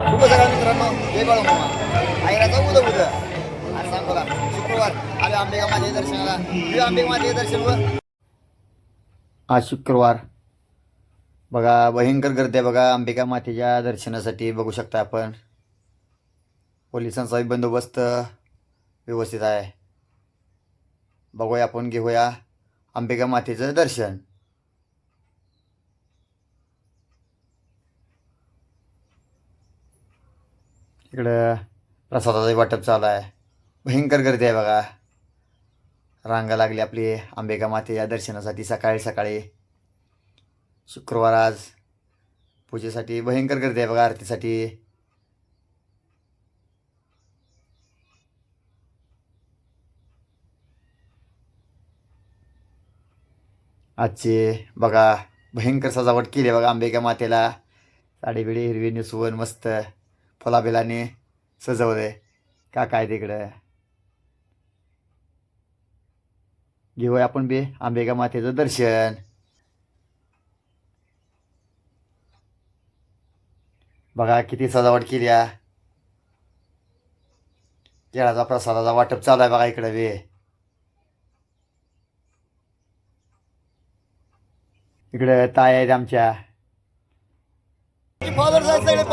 खूप सगळ्या मित्रांनो. जय बाळू मामा आईराचा उद उद आज सांग बोला शुक्रवार. आले आंबेगा माझे दर्शनाला प्रिय आंबेगा माझे दर्शन व आज शुक्रवार. बघा भयंकर गर्दी आहे बघा अंबिका मातेच्या दर्शनासाठी बघू शकता आपण. पोलिसांचाही बंदोबस्त व्यवस्थित आहे. बघूया आपण घेऊया अंबिका मातेचं दर्शन. इकडं प्रसादाचं वाटप चालू आहे. भयंकर गर्दी आहे बघा. रांगा लागली आपली अंबिका मातेच्या दर्शनासाठी सकाळी सकाळी. शुक्रवार आज पूजेसाठी भयंकर गर्दी आहे बघा आरतीसाठी. आजचे बघा भयंकर सजावट केली आहे बघा अंबिका मातेला. साडी बिडी हिरवी निसवून मस्त. फुलाबिलांनी सजवलंय का काय तिकडं. घेऊया आपण बी आंबेगा मातेचं दर्शन. बघा किती सजावट केली आहे केळाचा प्रसादाचा वाटप चालू आहे बघा इकडे बी. इकडे ताय आहेत आमच्या.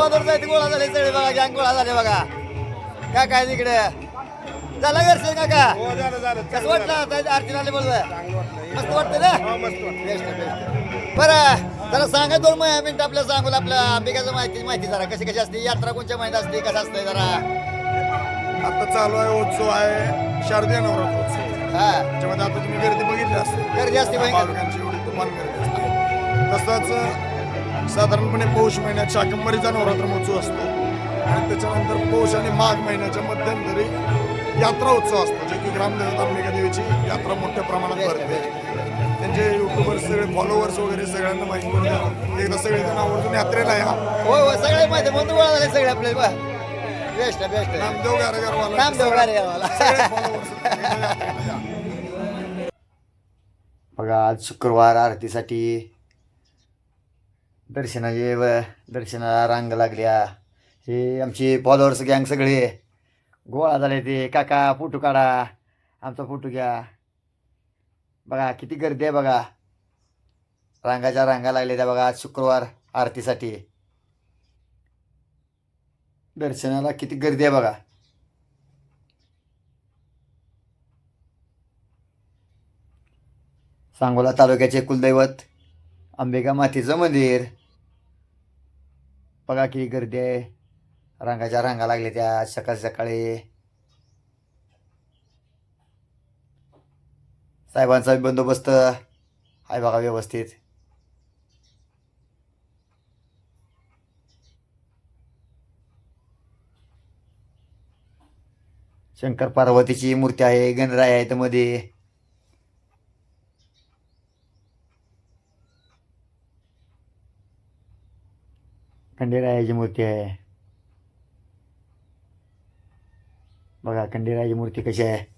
फादर साहेब गोळा झाले सगळे बघा गँग गोळा झाले बघा. काय काय तिकडे झालं घरचे काका? हो कसं वाटलं आता आले वाटलं मस्त वाटतं ना? हो, बेस्ट बेस्ट. बरं जरा सांगा दोन मिनिट आपल्या सांगू आपल्या अंबिकाचं माहिती माहिती जरा. कशी कशी असते? यात्रा कोणच्या महिन्यात असते? कसं असतंय जरा? आता चालू आहे उत्सव आहे शारदीय नवरात्र उत्सव. हा. त्याच्यामध्ये आता तुम्ही गर्दी बघितली असते. गर्दी असते भयंकर. भाविकांची एवढी गर्दी असते. तसंच साधारणपणे पौष महिन्यात शाकंभरीचा नवरात्र महोत्सव असतो. आणि त्याच्यानंतर पौष आणि माघ महिन्याच्या मध्यंतरी यात्रा उत्सव असतो जे की ग्रामदेवता अंबिका देवीची यात्रा मोठ्या प्रमाणात भरते. त्यांचे युट्यूबर सगळे फॉलोअर्स वगैरे सगळ्यांना माहिती करून द्या. एकदा सगळे जण आवर्जून यात्रेला या. हो हो सगळे माहिती म्हणून गोळा झाले सगळे आपले. बा. बेस्ट बेस्ट नामदेव गारेगारवाला. नामदेव गारेगारवाला. बघा आज शुक्रवार आरतीसाठी दर्शनाचे व दर्शनाला रांग लागल्या. हे आमची फॉलोअर्स गँग सगळे. गोळा झाले ते. काका फोटो काढा. आमचा फोटो घ्या. बघा किती गर्दी आहे बघा. रांगाच्या रांगा लागल्या त्या बघा आज शुक्रवार आरतीसाठी. दर्शनाला किती गर्दी आहे बघा. सांगोला तालुक्याचे कुलदैवत अंबिका मातेचं मंदिर. बघा किती गर्दी आहे. रांगाच्या रांगा लागल्या त्या सकाळी सकाळी. साहेबांचा बंदोबस्त आहे बघा व्यवस्थित. शंकर पार्वतीची मूर्ती आहे गणराय आहेत मध्ये. खंडेरायाची मूर्ती आहे. बघा खंडेरायाची मूर्ती कशी आहे.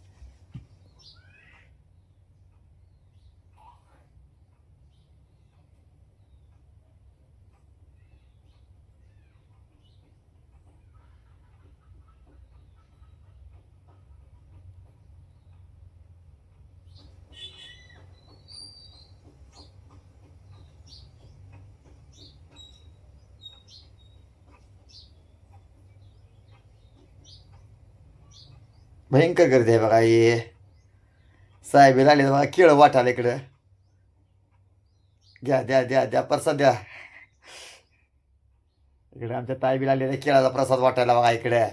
भयंकर गर्दी आहे बघा ये साहेब आले बघा केळं वाटायला इकडं. द्या द्या द्या द्या प्रसाद द्या. इकडे आमच्या ताई बी आले केळाचा प्रसाद वाटायला बघा इकडे.